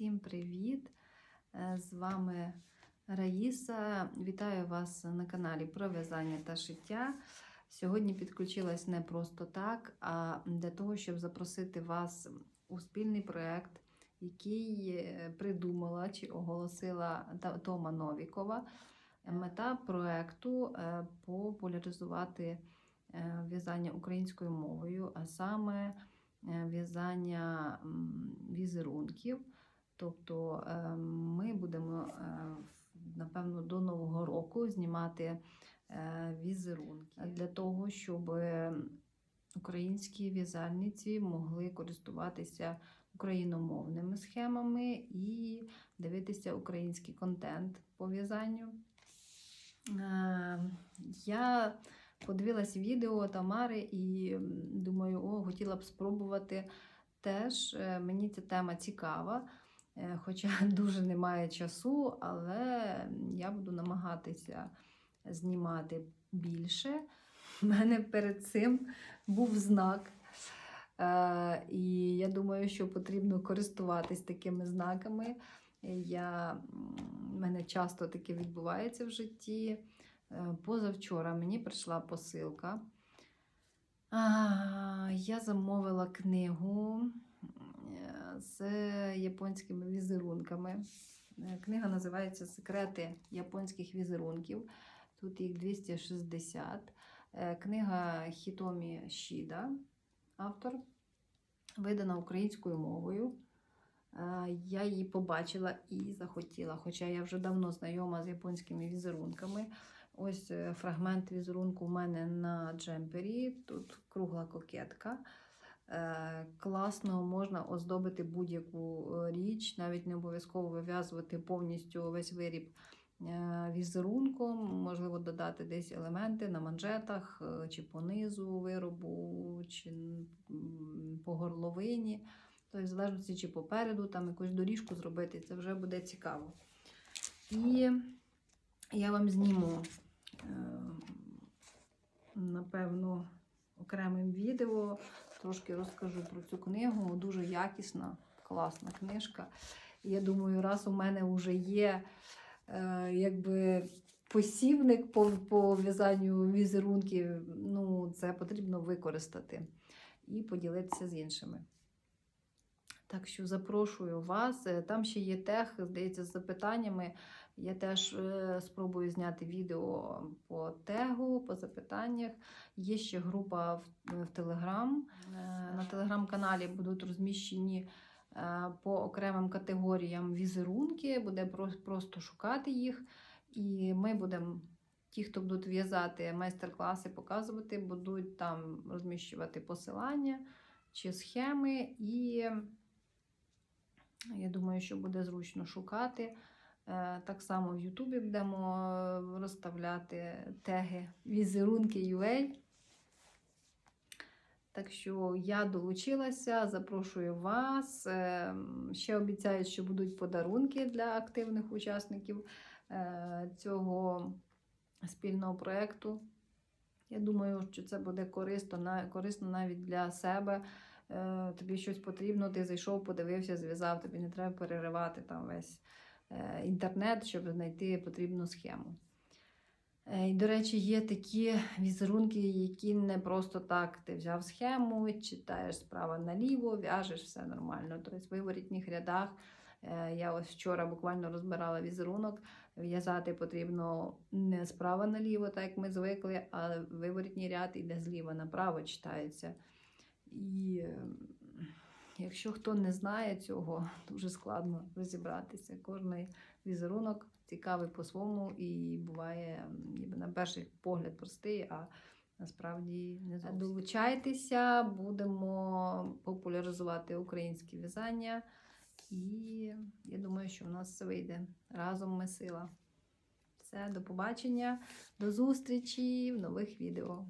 Всім привіт! Е, З вами Раїса. Вітаю вас на каналі про в'язання та шиття. Сьогодні підключилась не просто так, а для того, щоб запросити вас у спільний проєкт, який е, придумала чи оголосила Тома Новікова. Мета проєкту е, популяризувати в'язання українською мовою, а саме в'язання візерунків. Тобто е, ми будемо, е, напевно, до Нового року знімати е, візерунки для того, щоб українські в'язальниці могли користуватися україномовними схемами і дивитися український контент по в'язанню. Я подивилась відео Тамари і думаю, о, хотіла б спробувати теж. Мені ця тема цікава, хоча дуже немає часу, але я буду намагатися знімати більше. У мене перед цим був знак. Е, І я думаю, що потрібно користуватись такими знаками. Я, в мене часто таке відбувається в житті. Е, Позавчора мені прийшла посилка. Я замовила книгу е, з японськими візерунками. Е, Книга називається Секрети японських візерунків. Тут їх 260. Е, Книга Хітомі Шіда, автор, видана українською мовою. Е, Я її побачила і захотіла, хоча я вже давно знайома з японськими візерунками. Ось фрагмент візерунку в мене на джемпері. Тут кругла кокетка. Е, Класно можна оздобити будь-яку е, річ, навіть не обов'язково вив'язувати повністю весь виріб е, візерунком. Можливо, додати десь елементи на манжетах чи по низу виробу, чи по горловині. Тобто, в залежності, чи попереду там якусь доріжку зробити, це вже буде цікаво. І я вам зніму, напевно, окремим відео, трошки розкажу про цю книгу. Дуже якісна, класна книжка. Я думаю, раз у мене вже є е, якби посібник по, по в'язанню візерунків, ну, це потрібно використати і поділитися з іншими. Так що запрошую вас. Е, Там ще є тех, здається, з запитаннями. Я теж е, спробую зняти відео по тегу, по запитаннях. Є ще група в, в Телеграм. Е, На телеграм-каналі будуть розміщені е, по окремим категоріям візерунки, буде про- просто шукати їх. І ми будемо, ті, хто будуть в'язати майстер-класи, показувати, будуть там розміщувати посилання чи схеми. І я думаю, що буде зручно шукати. Е, Так само в Ютубі будемо е, розставляти теги візерунки UA. Так що я долучилася, запрошую вас. Е, Ще обіцяю, що будуть подарунки для активних учасників цього спільного проєкту. Я думаю, що це буде корисно, корисно навіть для себе. Е, Тобі щось потрібно, ти зайшов, подивився, зв'язав, тобі не треба переривати там весь е, інтернет, щоб знайти потрібну схему. Е, І, до речі, є такі візерунки, які не просто так ти взяв схему, читаєш справа наліво, в'яжеш все нормально. Тобто в виворітніх рядах я ось вчора буквально розбирала візерунок. В'язати потрібно не справа наліво, так як ми звикли, а виворітній ряд іде зліва направо читається. І якщо хто не знає цього, дуже складно розібратися. Кожний візерунок цікавий по-своєму і буває ніби на перший погляд простий, а насправді не зовсім. Долучайтеся, будемо популяризувати українське в'язання. І я думаю, що в нас все вийде. Разом ми сила. Все, до побачення, до зустрічі в нових відео.